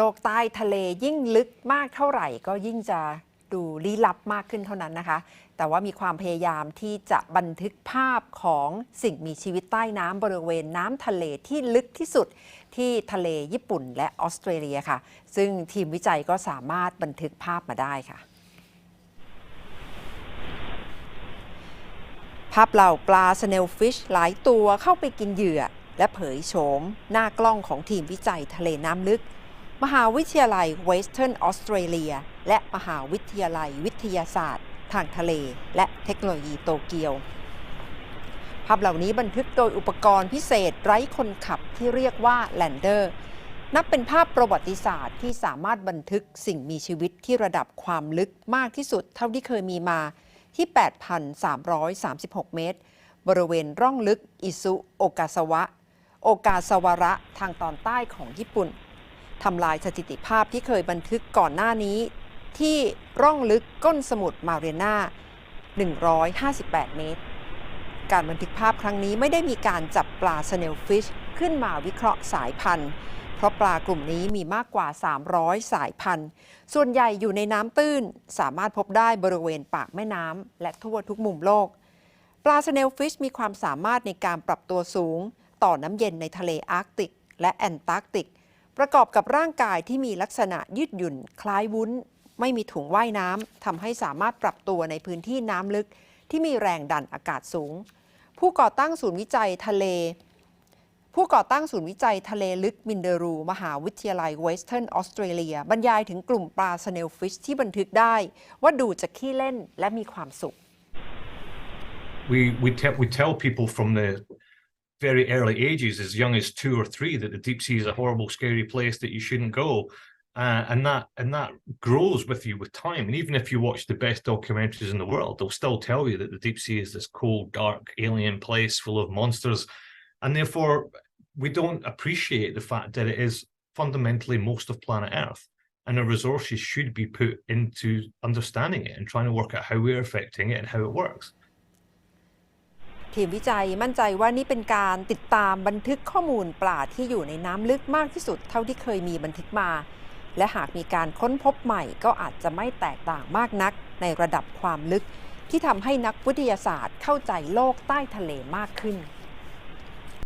โลกใต้ทะเลยิ่งลึกมากเท่าไหร่ก็ยิ่งจะดูลี้ลับมากขึ้นเท่านั้นนะคะ แต่ว่ามีความพยายามที่จะบันทึกภาพของสิ่งมีชีวิตใต้น้ำบริเวณน้ำทะเลที่ลึกที่สุดที่ทะเลญี่ปุ่นและออสเตรเลียค่ะ ซึ่งทีมวิจัยก็สามารถบันทึกภาพมาได้ค่ะ ภาพเหล่าปลาสเนลฟิชหลายตัวเข้าไปกินเหยื่อ และเผยโฉมหน้ากล้องของทีมวิจัยทะเลน้ำลึก มหาวิทยาลัยเวสเทิร์นออสเตรเลีย และมหาวิทยาลัยวิทยาศาสตร์ ทางทะเล และเทคโนโลยีโตเกียว ภาพเหล่านี้บันทึกโดยอุปกรณ์พิเศษไร้คนขับที่เรียกว่าแลนเดอร์นับเป็นภาพประวัติศาสตร์ที่สามารถบันทึกสิ่งมีชีวิตที่ระดับความลึกมากที่สุดเท่าที่เคยมีมาที่ 8,336 เมตร บริเวณร่องลึกอิซุโอกาสวะ โอกาสวระทางตอนใต้ของญี่ปุ่น ทำลายสถิติภาพที่เคยบันทึกก่อนหน้านี้ ที่ร่องลึกก้นสมุทรมาเรียนา158 เมตร การบันทึกภาพครั้งนี้ไม่ได้มีการจับปลาสเนลฟิชขึ้นมาวิเคราะห์สายพันธุ์ เพราะปลากลุ่มนี้มีมากกว่า 300 สายพันธุ์ ส่วนใหญ่อยู่ในน้ำตื้น สามารถพบได้บริเวณปากแม่น้ำและทั่วทุกมุมโลก ปลาสเนลฟิชมีความสามารถในการปรับตัวสูง ต่อน้ำเย็นในทะเลอาร์กติก และแอนตาร์กติก ประกอบกับร่างกายที่มีลักษณะยืดหยุ่น คล้ายวุ้น ไม่มีถุงว่ายน้ำทำให้สามารถปรับตัวในพื้นที่น้ำลึก ที่มีแรงดันอากาศสูง ผู้ก่อตั้งศูนย์วิจัยทะเล ผู้ก่อตั้งศูนย์วิจัยทะเลลึกมินเดรู มหาวิทยาลัยเวสเทิร์นออสเตรเลีย บรรยายถึงกลุ่มปลาสเนลฟิชที่บันทึกได้ ว่าดูจะขี้เล่นและมีความสุข we we tell we tell people from the very early ages, as young as two or three, that the deep sea is a horrible, scary place that you shouldn't go, uh, and that and that grows with you with time. And even if you watch the best documentaries in the world, they'll still tell you that the deep sea is this cold, dark, alien place full of monsters, and therefore we don't appreciate the fact that it is fundamentally most of planet Earth. And the resources should be put into understanding it and trying to work out how we're affecting it and how it works. ทีมวิจัยมั่นใจว่านี่เป็นการติดตามบันทึกข้อมูลปลาที่อยู่ในน้ำลึกมากที่สุดเท่าที่เคยมีบันทึกมา และหากมีการค้นพบใหม่ก็อาจจะไม่แตกต่างมากนัก ในระดับความลึก ที่ทำให้นักวิทยาศาสตร์เข้าใจโลกใต้ทะเลมากขึ้น